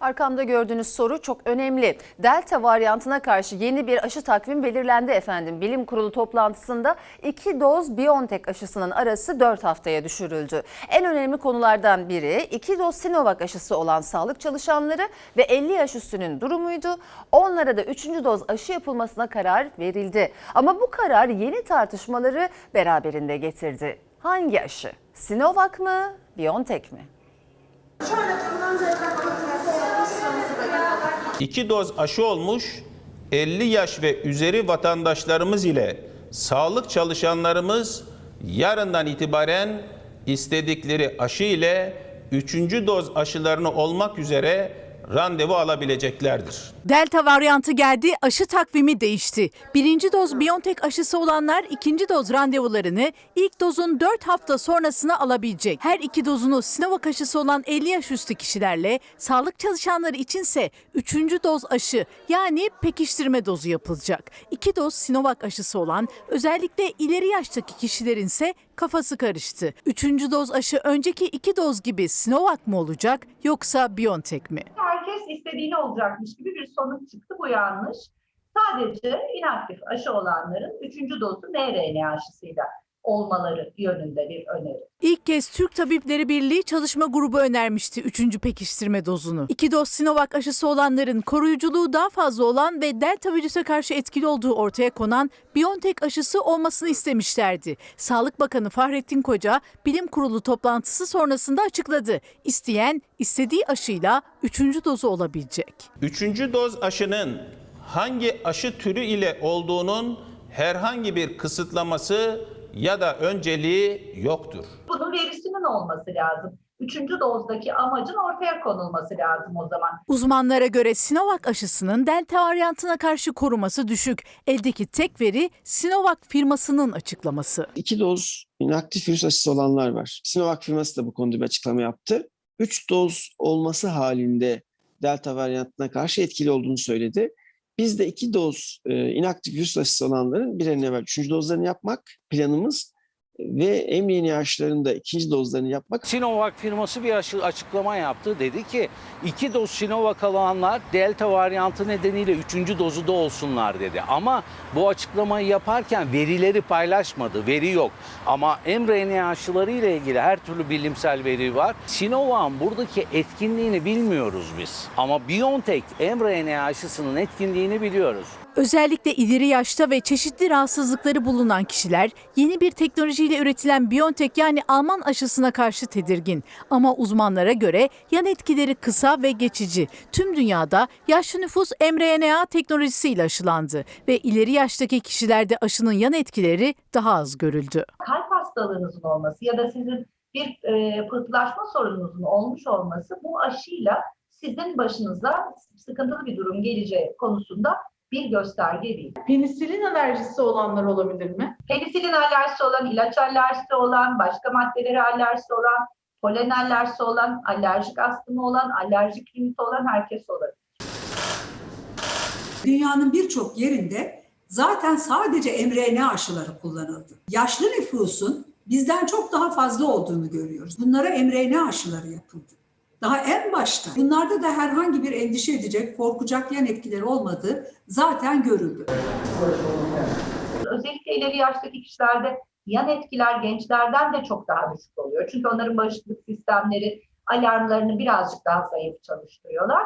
Arkamda gördüğünüz soru çok önemli. Delta varyantına karşı yeni bir aşı takvim belirlendi efendim. Bilim kurulu toplantısında iki doz BioNTech aşısının arası 4 haftaya düşürüldü. En önemli konulardan biri iki doz Sinovac aşısı olan sağlık çalışanları ve 50 yaş üstünün durumuydu. Onlara da 3. doz aşı yapılmasına karar verildi. Ama bu karar yeni tartışmaları beraberinde getirdi. Hangi aşı? Sinovac mı, BioNTech mi? İki doz aşı olmuş 50 yaş ve üzeri vatandaşlarımız ile sağlık çalışanlarımız yarından itibaren istedikleri aşı ile üçüncü doz aşılarını olmak üzere randevu alabileceklerdir. Delta varyantı geldi, aşı takvimi değişti. Birinci doz BioNTech aşısı olanlar ikinci doz randevularını ilk dozun 4 hafta sonrasına alabilecek. Her iki dozunu Sinovac aşısı olan 50 yaş üstü kişilerle, sağlık çalışanları içinse üçüncü doz aşı yani pekiştirme dozu yapılacak. İki doz Sinovac aşısı olan özellikle ileri yaştaki kişilerin ise kafası karıştı. Üçüncü doz aşı önceki iki doz gibi Sinovac mı olacak yoksa BioNTech mi? İstediğini olacakmış gibi bir sonuç çıktı. Bu yanlış. Sadece inaktif aşı olanların 3. dozu mRNA aşısıyla olmaları yönünde bir öneri. İlk kez Türk Tabipleri Birliği çalışma grubu önermişti 3. pekiştirme dozunu. İki doz Sinovac aşısı olanların koruyuculuğu daha fazla olan ve delta virüse karşı etkili olduğu ortaya konan BioNTech aşısı olmasını istemişlerdi. Sağlık Bakanı Fahrettin Koca bilim kurulu toplantısı sonrasında açıkladı. İsteyen istediği aşıyla 3. dozu olabilecek. Üçüncü doz aşının hangi aşı türü ile olduğunun herhangi bir kısıtlaması ya da önceliği yoktur. Bunun verisinin olması lazım. Üçüncü dozdaki amacın ortaya konulması lazım o zaman. Uzmanlara göre Sinovac aşısının delta varyantına karşı koruması düşük. Eldeki tek veri Sinovac firmasının açıklaması. İki doz inaktif virüs aşısı olanlar var. Sinovac firması da bu konuda bir açıklama yaptı. Üç doz olması halinde delta varyantına karşı etkili olduğunu söyledi. Biz de iki doz e, inaktif virüs aşısı olanların bir an evvel üçüncü dozlarını yapmak planımız ve mRNA aşılarının da ikinci dozlarını yapmak Sinovac firması bir aşı- açıklama yaptı. Dedi ki iki doz Sinovac alanlar delta varyantı nedeniyle üçüncü dozu da olsunlar dedi. Ama bu açıklamayı yaparken verileri paylaşmadı. Veri yok. Ama mRNA aşıları ile ilgili her türlü bilimsel veri var. Sinovac'ın buradaki etkinliğini bilmiyoruz biz. Ama BioNTech mRNA aşısının etkinliğini biliyoruz. Özellikle ileri yaşta ve çeşitli rahatsızlıkları bulunan kişiler yeni bir teknolojiyle üretilen BioNTech yani Alman aşısına karşı tedirgin. Ama uzmanlara göre yan etkileri kısa ve geçici. Tüm dünyada yaşlı nüfus mRNA teknolojisiyle aşılandı ve ileri yaştaki kişilerde aşının yan etkileri daha az görüldü. Kalp hastalığınızın olması ya da sizin bir e, pıhtılaşma sorununuzun olmuş olması bu aşıyla sizin başınıza sıkıntılı bir durum geleceği konusunda bir gösterge değil. Penisilin alerjisi olanlar olabilir mi? Penisilin alerjisi olan, ilaç alerjisi olan, başka maddelere alerjisi olan, polen alerjisi olan, alerjik astımı olan, alerjik riniti olan herkes olabilir. Dünyanın birçok yerinde zaten sadece mRNA aşıları kullanıldı. Yaşlı nüfusun bizden çok daha fazla olduğunu görüyoruz. Bunlara mRNA aşıları yapıldı. Daha en başta bunlarda da herhangi bir endişe edecek, korkacak yan etkileri olmadığı zaten görüldü. Özellikle ileri yaştaki kişilerde yan etkiler gençlerden de çok daha düşük oluyor. Çünkü onların bağışıklık sistemleri alarmlarını birazcık daha zayıf çalıştırıyorlar.